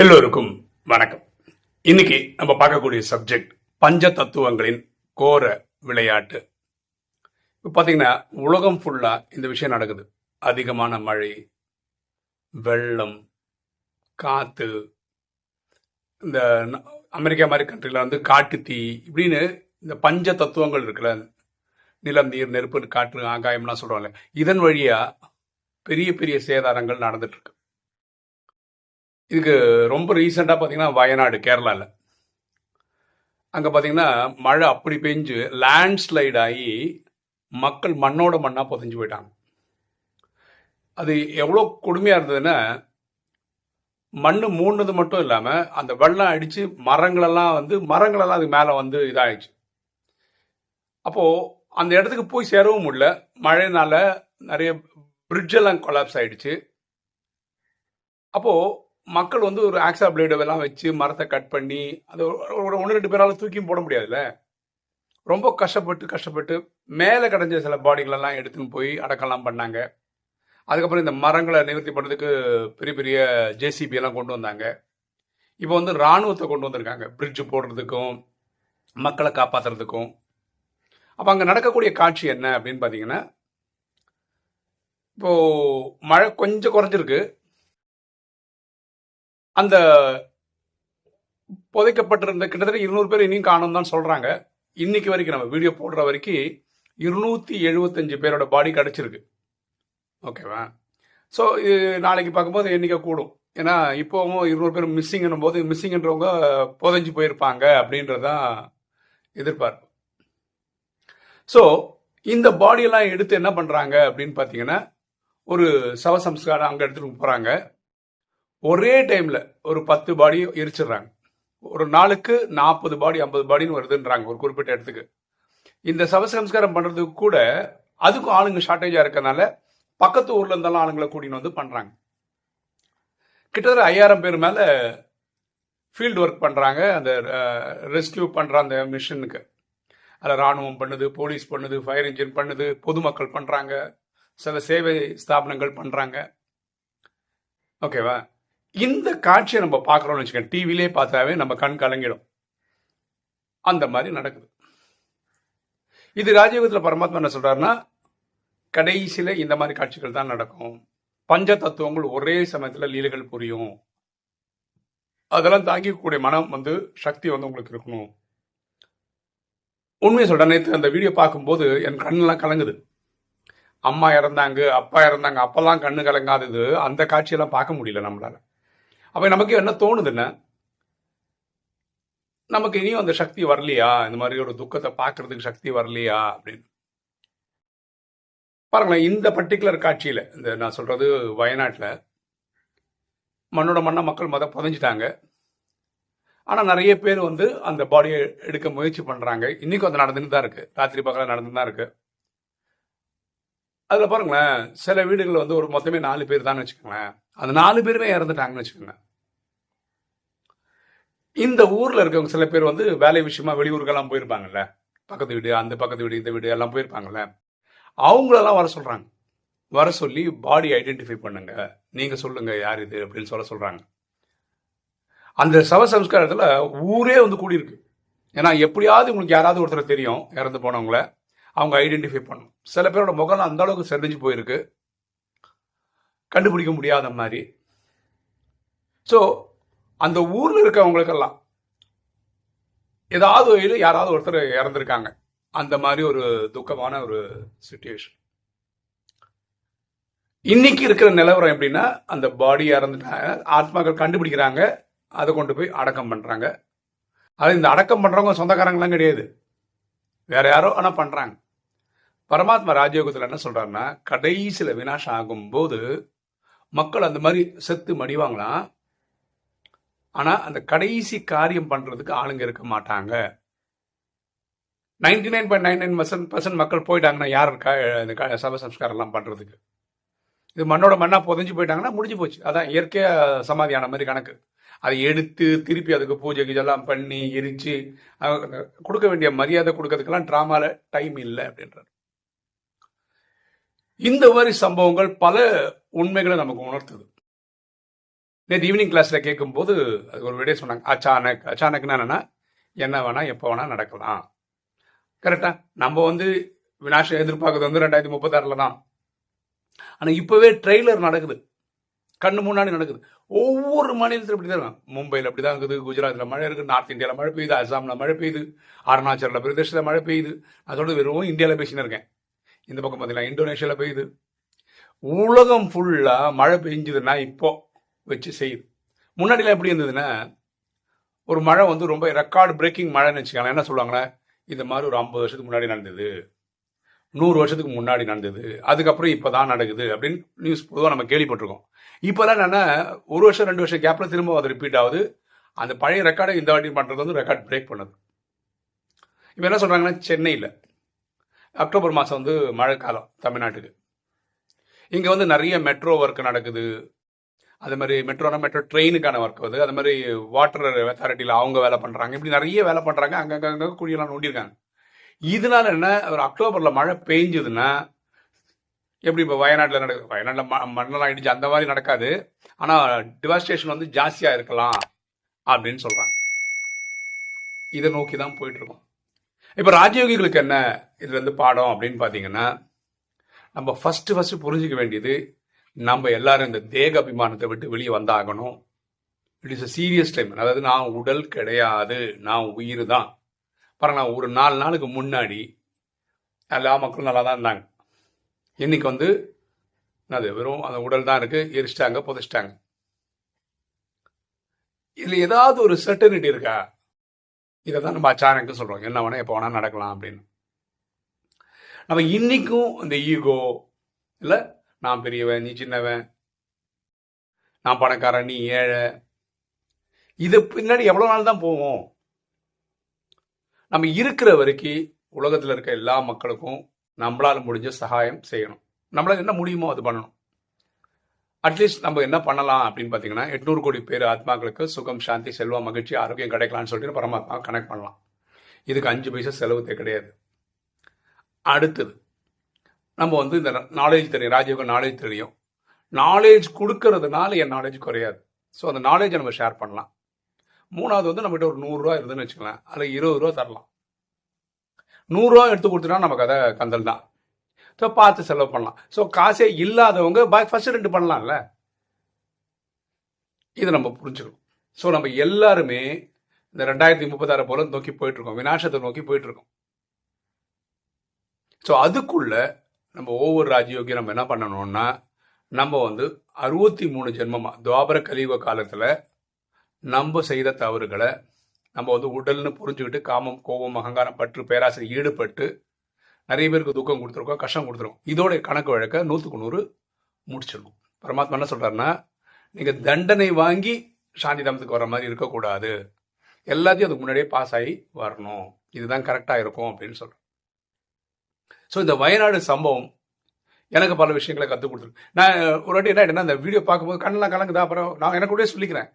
எல்லோருக்கும் வணக்கம். இன்னைக்கு நம்ம பார்க்கக்கூடிய சப்ஜெக்ட் பஞ்ச தத்துவங்களின் கோர விளையாட்டு. இப்போ பார்த்தீங்கன்னா உலகம் ஃபுல்லா இந்த விஷயம் நடக்குது. அதிகமான மழை வெள்ளம் காத்து இந்த அமெரிக்கா மாதிரி கண்ட்ரில வந்து காட்டு தீ இப்படின்னு இந்த பஞ்ச தத்துவங்கள் இருக்குல்ல நிலம் நீர் நெருப்பு காற்று ஆகாயம்லாம் சொல்றாங்க. இதன் வழியா பெரிய பெரிய சேதாரங்கள் நடந்துட்டு இருக்கு. இதுக்கு ரொம்ப ரீசெண்டாக பார்த்தீங்கன்னா வயநாடு கேரளாவில் அங்கே பார்த்தீங்கன்னா மழை அப்படி பெஞ்சு லேண்ட்ஸ்லைட் ஆகி மக்கள் மண்ணோட மண்ணாக புதஞ்சு போயிட்டாங்க. அது எவ்வளோ கொடுமையாக இருந்ததுன்னா மண் மூணுனது மட்டும் இல்லாமல் அந்த வெள்ளம் அடித்து மரங்களெல்லாம் வந்து மரங்களெல்லாம் அதுக்கு மேலே வந்து இதாகிடுச்சு அப்போது அந்த இடத்துக்கு போய் சேரவும் முடியல. மழைனால நிறைய பிரிட்ஜெல்லாம் எல்லாம் கொலாப்ஸ் ஆகிடுச்சு அப்போது மக்கள் வந்து ஒரு ஆக்ஸா பிளேடு எல்லாம் வச்சு மரத்தை கட் பண்ணி அது ஒரு ஒரு ஒன்று ரெண்டு பேரால் தூக்கியும் போட முடியாதுல்ல? ரொம்ப கஷ்டப்பட்டு கஷ்டப்பட்டு மேலே கிடைஞ்ச சில பாடிகளெல்லாம் எடுத்துன்னு போய் அடக்கம்லாம் பண்ணாங்க. அதுக்கப்புறம் இந்த மரங்களை நிவர்த்தி பண்ணுறதுக்கு பெரிய பெரிய ஜேசிபி எல்லாம் கொண்டு வந்தாங்க. இப்போ வந்து இராணுவத்தை கொண்டு வந்திருக்காங்க. பிரிட்ஜ் போடுறதுக்கும் மக்களை காப்பாற்றுறதுக்கும் அப்போ அங்கே நடக்கக்கூடிய காட்சி என்ன அப்படின்னு பார்த்தீங்கன்னா இப்போது மழை கொஞ்சம் குறைஞ்சிருக்கு. அந்த புதைக்கப்பட்டிருந்த கிட்டத்தட்ட இருநூறு பேர் இனியும் காணும் தான் சொல்றாங்க. இன்னைக்கு வரைக்கும் நம்ம வீடியோ போடுற வரைக்கும் இருநூத்தி எழுபத்தஞ்சு பேரோட பாடி கிடைச்சிருக்கு. ஓகேவா ஸோ இது நாளைக்கு பார்க்கும்போது எண்ணிக்கை கூடும். ஏன்னா இப்போவும் இருநூறு பேர் மிஸ்ஸிங்னும் போது மிஸ்ஸிங்ன்றவங்க புதைஞ்சு போயிருப்பாங்க அப்படின்றதான் எதிர்பார்ப்பு. ஸோ இந்த பாடியெல்லாம் எடுத்து என்ன பண்ணுறாங்க அப்படின்னு பார்த்தீங்கன்னா ஒரு சவசம்ஸ்காரம் அங்கே எடுத்துகிட்டு போகிறாங்க ஒரே டைம்ல ஒரு பத்து பாடி எரிச்சிடுறாங்க. ஒரு நாளுக்கு நாற்பது பாடி ஐம்பது பாடின்னு வருதுன்றாங்க ஒரு குறிப்பிட்ட இடத்துக்கு. இந்த சவசம்ஸ்காரம் பண்றதுக்கு கூட அதுக்கும் ஆளுங்க ஷார்ட்டேஜா இருக்கறனால பக்கத்து ஊர்ல இருந்தாலும் ஆளுங்களை கூட்டின்னு வந்து பண்றாங்க. கிட்டத்தட்ட ஐயாயிரம் பேர் மேல ஃபீல்டு ஒர்க் பண்றாங்க அந்த ரெஸ்கியூ பண்ற அந்த மிஷனுக்கு. அதில் ராணுவம் பண்ணுது போலீஸ் பண்ணுது ஃபயர் இன்ஜின் பண்ணுது பொதுமக்கள் பண்றாங்க சில சேவை ஸ்தாபனங்கள் பண்றாங்க. ஓகேவா? இந்த காட்சியை நம்ம பார்க்குறோம்னு வச்சுக்கோங்க. டிவிலே பார்த்தாவே நம்ம கண் கலங்கிடும். அந்த மாதிரி நடக்குது. இது ராஜயோகத்தில் பரமாத்மா என்ன சொல்கிறாருன்னா கடைசியில் இந்த மாதிரி காட்சிகள் தான் நடக்கும். பஞ்ச தத்துவங்கள் ஒரே சமயத்தில் லீலைகள் புரியும். அதெல்லாம் தாங்கிக்கக்கூடிய மனம் வந்து சக்தி வந்து உங்களுக்கு இருக்கணும். உண்மையை சொல்கிற நேற்று அந்த வீடியோ பார்க்கும்போது என் கண்ணெல்லாம் கலங்குது. அம்மா இறந்தாங்க அப்பா இறந்தாங்க அப்பெல்லாம் கண்ணு கலங்காதது. அந்த காட்சியெல்லாம் பார்க்க முடியல நம்மளால. அப்போ நமக்கு என்ன தோணுதுன்னா நமக்கு இனியும் அந்த சக்தி வரலையா? இந்த மாதிரி ஒரு துக்கத்தை பார்க்கறதுக்கு சக்தி வரலையா? அப்படின்னு. பாருங்களேன் இந்த பர்டிகுலர் காட்சியில் இந்த நான் சொல்றது வயநாட்டில் மண்ணோட மண்ணை மக்கள் மத புதஞ்சிட்டாங்க. ஆனால் நிறைய பேர் வந்து அந்த பாடியை எடுக்க முயற்சி பண்ணுறாங்க இன்றைக்கும் அது நடந்துட்டு தான் இருக்குது ராத்திரி பகலாக நடந்துட்டு தான் இருக்குது அதில் பாருங்களேன் சில வீடுகள் வந்து ஒரு மொத்தமே நாலு பேர் தான் வச்சுக்கோங்களேன். அந்த நாலு பேருமே இறந்துட்டாங்கன்னு வச்சுக்கோங்க இந்த ஊரில் இருக்கவங்க சில பேர் வந்து வேலை விஷயமா வெளியூருக்கெல்லாம் போயிருப்பாங்கல்ல. பக்கத்து வீடு அந்த பக்கத்து வீடு இந்த வீடு எல்லாம் போயிருப்பாங்கல்ல. அவங்களெல்லாம் வர சொல்கிறாங்க வர சொல்லி பாடி ஐடென்டிஃபை பண்ணுங்க. நீங்கள் சொல்லுங்க யார் இது அப்படின்னு சொல்ல சொல்கிறாங்க அந்த சவ சம்ஸ்காரத்தில் ஊரே வந்து கூடியிருக்கு. ஏன்னா எப்படியாவது உங்களுக்கு யாராவது ஒருத்தர் தெரியும் இறந்து போனவங்கள. அவங்க ஐடென்டிஃபை பண்ணும். சில பேரோட முகம் அந்த அளவுக்கு செறிஞ்சு போயிருக்கு. கண்டுபிடிக்க முடியாத மாதிரி. ஸோ அந்த ஊரில் இருக்கவங்களுக்கெல்லாம் ஏதாவது வகையில் யாராவது ஒருத்தர் இறந்துருக்காங்க. அந்த மாதிரி ஒரு துக்கமான ஒரு சுச்சுவேஷன் இன்னைக்கு இருக்கிற நிலவரம் எப்படின்னா அந்த பாடி இறந்துட்டாங்க. ஆத்மாக்கள் கண்டுபிடிக்கிறாங்க. அதை கொண்டு போய் அடக்கம் பண்ணுறாங்க அது இந்த அடக்கம் பண்ணுறவங்க சொந்தக்காரங்களாம் கிடையாது. வேற யாரோ ஆனால் பண்ணுறாங்க பரமாத்மா ராஜயோகத்தில் என்ன சொல்றாருன்னா கடைசியில் வினாசம் ஆகும்போது மக்கள் அந்த மாதிரி செத்து மடிவாங்களாம். ஆனால் அந்த கடைசி காரியம் பண்ணுறதுக்கு ஆளுங்க இருக்க மாட்டாங்க. Ninety nine point nine nine percent மக்கள் போயிட்டாங்கன்னா யார் இருக்கா இந்த சப சம்ஸ்காரம்லாம் பண்ணுறதுக்கு இது மண்ணோட மண்ணாக புதஞ்சு போயிட்டாங்கன்னா முடிஞ்சு போச்சு. அதான் இயற்கையாக சமாதியான மாதிரி கணக்கு. அதை எடுத்து திருப்பி அதுக்கு பூஜை கீஜெல்லாம் பண்ணி எரிச்சு கொடுக்க வேண்டிய மரியாதை கொடுக்கறதுக்கெல்லாம் ட்ராமாவில் டைம் இல்லை அப்படின்றார். இந்த மாதிரி சம்பவங்கள் பல உண்மைகளை நமக்கு உணர்த்துது. நேற்று ஈவினிங் கிளாஸில் கேட்கும்போது அது ஒரு விடை சொன்னாங்க. அச்சானக் அச்சானக்னா என்னன்னா என்ன வேணா எப்போ வேணா நடக்கலாம். கரெக்டா நம்ம வந்து வினாஷம் எதிர்பார்க்கறது வந்து ரெண்டாயிரத்தி முப்பத்தாறில் தான். ஆனால் இப்போவே ட்ரெய்லர் நடக்குது. கண்ணு முன்னாடி நடக்குது. ஒவ்வொரு மாநிலத்திலும் இப்படி தான் மும்பையில் அப்படி தான் இருக்குது குஜராத்தில் மழை இருக்குது நார்த் இந்தியாவில் மழை பெய்யுது அசாமில் மழை பெய்யுது அருணாச்சலில் பிரதேசத்தில் மழை பெய்யுது. அதோட வெறும் இந்தியாவில் பேசின்னு இருக்கேன். இந்த பக்கம் பார்த்தீங்கன்னா இந்தோனேஷியாவில் பெய்யுது. உலகம் ஃபுல்லாக மழை பெஞ்சுதுன்னா இப்போ வச்சு செய்யுது. முன்னாடிலாம் எப்படி இருந்ததுன்னா ஒரு மழை வந்து ரொம்ப ரெக்கார்டு பிரேக்கிங் மழைன்னு வச்சுக்கலாம் என்ன சொல்லுவாங்கன்னா இந்த மாதிரி ஒரு ஐம்பது வருஷத்துக்கு முன்னாடி நடந்தது. நூறு வருஷத்துக்கு முன்னாடி நடந்தது. அதுக்கப்புறம் இப்போ தான் நடக்குது அப்படின்னு நியூஸ் பொதுவாக நம்ம கேள்விப்பட்டிருக்கோம். இப்போல்லாம் என்னென்னா ஒரு வருஷம் ரெண்டு வருஷம் கேப்பில் திரும்ப அது ரிப்பீட் ஆகுது. அந்த பழைய ரெக்கார்டை இந்த வாட்டி பண்ணுறது வந்து ரெக்கார்ட் பிரேக் பண்ணுது. இப்போ என்ன சொல்கிறாங்கன்னா சென்னையில் அக்டோபர் மாதம் வந்து மழைக்காலம் தமிழ்நாட்டுக்கு. இங்கே வந்து நிறைய மெட்ரோ ஒர்க் நடக்குது. அது மாதிரி மெட்ரோனா மெட்ரோ ட்ரெயினுக்கான ஒர்க் வருது. அது மாதிரி வாட்டர் அத்தாரிட்டியில் அவங்க வேலை பண்ணுறாங்க இப்படி நிறைய வேலை பண்ணுறாங்க அங்கங்கே குழியெல்லாம் நோண்டியிருக்காங்க. இதனால என்ன? ஒரு அக்டோபரில் மழை பெஞ்சதுன்னா எப்படி இப்போ வயநாட்டில் நடக்குது வயநாட்டில் ம மண்ணெல்லாம் இடிச்சு அந்த மாதிரி நடக்காது. ஆனால் டிவாஸ்டேஷன் வந்து ஜாஸ்தியாக இருக்கலாம் அப்படின்னு சொல்கிறாங்க இதை நோக்கி தான் போயிட்டுருக்கோம் இப்போ ராஜயோகிகளுக்கு என்ன? இதுலேருந்து பாடம் அப்படின்னு பார்த்தீங்கன்னா நம்ம ஃபஸ்ட்டு ஃபஸ்ட்டு புரிஞ்சிக்க வேண்டியது நம்ம எல்லாரும் இந்த தேக அபிமானத்தை விட்டு வெளியே வந்தாகணும். It is a serious time அதாவது நான் உடல் கிடையாது நான் உயிர் தான். பாருங்க நான் ஒரு நாலு நாளுக்கு முன்னாடி எல்லா மக்களும் நல்லா தான் இருந்தாங்க. இன்னைக்கு வந்து அது வெறும் அந்த உடல் தான் இருக்கு எரிச்சிட்டாங்க புதைச்சிட்டாங்க. இதில் ஏதாவது ஒரு சர்டனிட்டி இருக்கா? இதை தான் நம்ம அச்சானக்கு சொல்கிறோம் என்ன வேணால் எப்போ வேணால் நடக்கலாம் அப்படின்னு. நம்ம இன்னைக்கும் இந்த ஈகோ இல்லை? நான் பெரியவன் நீ சின்னவன் நான் பணக்காரன் நீ ஏழை இது பின்னாடி எவ்வளோ நாள் தான் போவோம்? நம்ம இருக்கிற வரைக்கும் உலகத்தில் இருக்க எல்லா மக்களுக்கும் நம்மளால் முடிஞ்ச சகாயம் செய்யணும். நம்மளால் என்ன முடியுமோ அது பண்ணணும். அட்லீஸ்ட் நம்ம என்ன பண்ணலாம் அப்படின்னு பார்த்தீங்கன்னா எட்நூறு கோடி பேர் ஆத்மாக்களுக்கு சுகம் சாந்தி செல்வம் மகிழ்ச்சி ஆரோக்கியம் கிடைக்கலாம்னு சொல்லிட்டு பரமாத்மா கனெக்ட் பண்ணலாம். இதுக்கு அஞ்சு பைசா செலவு கிடையாது. அடுத்தது நம்ம வந்து இந்த நாலேஜ் தெரியும் ராஜயோக நாலேஜ் தெரியும் நாலேஜ் கொடுக்கறதுனால என் நாலேஜ் குறையாது. ஸோ அந்த நாலேஜை நம்ம ஷேர் பண்ணலாம். மூணாவது வந்து நம்மகிட்ட ஒரு நூறுரூவா இருந்துன்னு வச்சுக்கலாம் அதில் இருபது ரூபா தரலாம். நூறுரூவா எடுத்து கொடுத்தோன்னா நமக்கு அதை கந்தல் தான். ஸோ பார்த்து செலவு பண்ணலாம். ஸோ காசே இல்லாதவங்க பாய் ஃபர்ஸ்ட் ரெண்டு பண்ணலாம்ல. இதை நம்ம புரிஞ்சுக்கணும். ஸோ நம்ம எல்லாருமே இந்த ரெண்டாயிரத்தி முப்பத்தாறு போல நோக்கி போயிட்டு இருக்கோம் விநாசத்தை நோக்கி போயிட்டு இருக்கோம் ஸோ அதுக்குள்ள நம்ம ஒவ்வொரு ராஜயோகியும் நம்ம என்ன பண்ணணும்னா நம்ம வந்து அறுபத்தி மூணு ஜென்மமா துவாபர கலியுக காலத்தில் நம்ம செய்த தவறுகளை நம்ம வந்து உடல்னு புரிஞ்சுக்கிட்டு காமம் கோபம் அகங்காரம் பற்று பேராசிரியர் ஈடுபட்டு நிறைய பேருக்கு துக்கம் கொடுத்துருக்கோம் கஷ்டம் கொடுத்துருக்கோம். இதோட கணக்கு வழக்க நூற்றுக்கு நூறு முடிச்சிடணும். பரமாத்மா என்ன சொல்கிறாருன்னா நீங்கள் தண்டனை வாங்கி சாந்தி தாமத்துக்கு வர மாதிரி இருக்கக்கூடாது. எல்லாத்தையும் அதுக்கு முன்னாடியே பாஸ் ஆகி வரணும். இதுதான் கரெக்டாக இருக்கும் அப்படின்னு சொல்கிறேன் ஸோ இந்த வயநாடு சம்பவம் எனக்கு பல விஷயங்களை கற்றுக் கொடுத்துருக்கு. நான் ஒரு வாட்டி என்ன ஆயிடுனா, இந்த வீடியோ பார்க்கும்போது கண்ணெலாம் கலங்குதா? அப்புறம் நான் எனக்கு கூட சொல்லிக்கிறேன்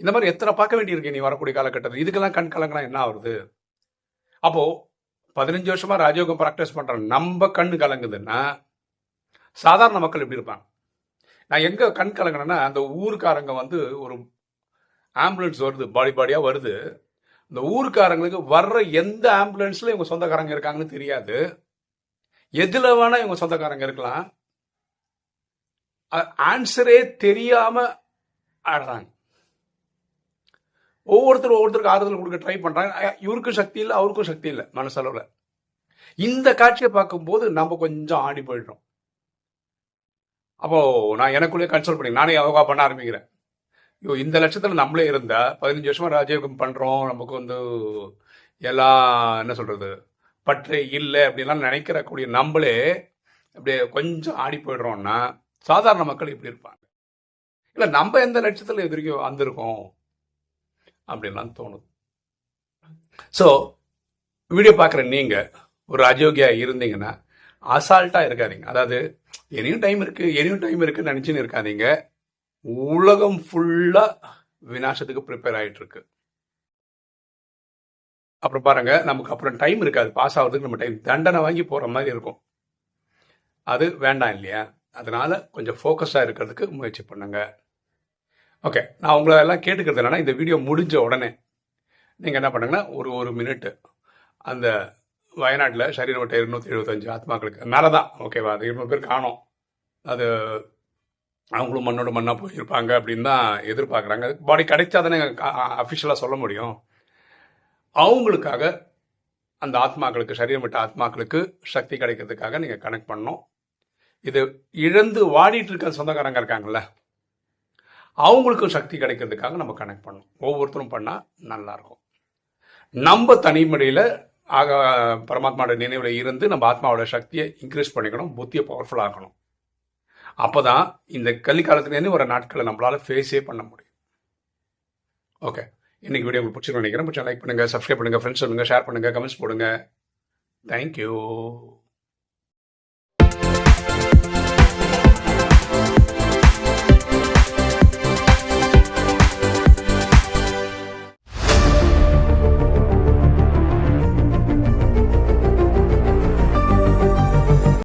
இந்த மாதிரி எத்தனை பார்க்க வேண்டியிருக்கு நீ வரக்கூடிய காலகட்டத்தில்? இதுக்கெல்லாம் கண் கலங்கினா என்ன ஆகுது அப்போது பதினஞ்சு வருஷமாக ராஜயோகம் ப்ராக்டிஸ் பண்ற நம்ம கண் கலங்குதுன்னா சாதாரண மக்கள் எப்படி இருப்பாங்க? நான் எங்கே கண் கலங்கினேன்னா அந்த ஊருக்காரங்க வந்து ஒரு ஆம்புலன்ஸ் வருது பாடி பாடியாக வருது. இந்த ஊருக்காரங்களுக்கு வர்ற எந்த ஆம்புலன்ஸில் இவங்க சொந்தக்காரங்க இருக்காங்கன்னு தெரியாது. எதில் வேணால் இவங்க சொந்தக்காரங்க இருக்கலாம். ஆன்சரே தெரியாமல் ஆடுறாங்க. ஒவ்வொருத்தரும் ஒவ்வொருத்தருக்கு ஆறுதல் கொடுக்க ட்ரை பண்றாங்க. இவருக்கும் சக்தி இல்லை அவருக்கும் சக்தி இல்லை மனசளவுல. இந்த காட்சியை பார்க்கும்போது நம்ம கொஞ்சம் ஆடி போயிடுறோம். அப்போ நான் எனக்குள்ளேயே கன்சல்ட் பண்ணி நானே யோகா பண்ண ஆரம்பிக்கிறேன். ஐயோ இந்த லட்சத்தில் நம்மளே இருந்தா பதினஞ்சு வருஷமா ராஜயோகம் பண்றோம் நமக்கு வந்து எல்லாம் என்ன சொல்றது பற்று இல்லை அப்படின்லாம் நினைக்கிறக்கூடிய நம்மளே அப்படியே கொஞ்சம் ஆடி போயிடுறோம்னா சாதாரண மக்கள் இப்படி இருப்பாங்க. இல்லை நம்ம எந்த லட்சத்தில் இது வந்திருக்கோம்? அப்படின்லாம் தோணுது. ஸோ வீடியோ பார்க்குற நீங்கள் ஒரு அஜோக்கியாக இருந்தீங்கன்னா அசால்ட்டாக இருக்காதீங்க. அதாவது எனியும் டைம் இருக்குது எனியும் டைம் இருக்குன்னு நினச்சின்னு இருக்காதீங்க. உலகம் ஃபுல்லாக விநாசத்துக்கு ப்ரிப்பேர் ஆகிட்டுருக்கு அப்புறம் பாருங்க நமக்கு அப்புறம் டைம் இருக்காது. பாஸ் ஆகிறதுக்கு நம்ம டைம் தண்டனை வாங்கி போகிற மாதிரி இருக்கும். அது வேண்டாம் இல்லையா? அதனால கொஞ்சம் ஃபோக்கஸாக இருக்கிறதுக்கு முயற்சி பண்ணுங்கள் ஓகே நான் உங்களை எல்லாம் கேட்டுக்கிறது இல்லைன்னா இந்த வீடியோ முடிஞ்ச உடனே நீங்கள் என்ன பண்ணுங்கன்னா ஒரு ஒரு மினிட்டு அந்த வயநாட்டில் சரீரவட்ட இருநூற்றி எழுபத்தஞ்சு ஆத்மாக்களுக்கு மேலே தான் ஓகேவா அது இருநூறு பேர் காணோம். அது அவங்களும் மண்ணோட மண்ணாக போயிருப்பாங்க அப்படின்னு தான் எதிர்பார்க்குறாங்க. பாடி கிடைச்சா தானே அஃபிஷியலாக சொல்ல முடியும். அவங்களுக்காக அந்த ஆத்மாக்களுக்கு சரீரம் விட்ட ஆத்மாக்களுக்கு சக்தி கிடைக்கிறதுக்காக நீங்கள் கனெக்ட் பண்ணணும். இது இழந்து வாடிட்டு இருக்க சொந்தக்காரங்க இருக்காங்கல்ல அவங்களுக்கும் சக்தி கிடைக்கிறதுக்காக நம்ம கனெக்ட் பண்ணணும். ஒவ்வொருத்தரும் பண்ணால் நல்லாயிருக்கும் நம்ம தனிமுறையில் ஆக பரமாத்மாவோட நினைவில் இருந்து நம்ம ஆத்மாவோட சக்தியை இன்க்ரீஸ் பண்ணிக்கணும் புத்தியை பவர்ஃபுல்லாக ஆகணும் அப்போ தான் இந்த கலிக்காலத்துலேருந்து வர நாட்களை நம்மளால் ஃபேஸே பண்ண முடியும். ஓகே இன்னைக்கு வீடியோ உங்களுக்கு பிடிச்சிருக்கோம் நினைக்கிறேன். பிடிச்சா லைக் பண்ணுங்கள் சப்ஸ்கிரைப் பண்ணுங்கள் ஃப்ரெண்ட்ஸ் சொல்லுங்கள் ஷேர் பண்ணுங்கள் கமெண்ட்ஸ் போடுங்க. தேங்க்யூ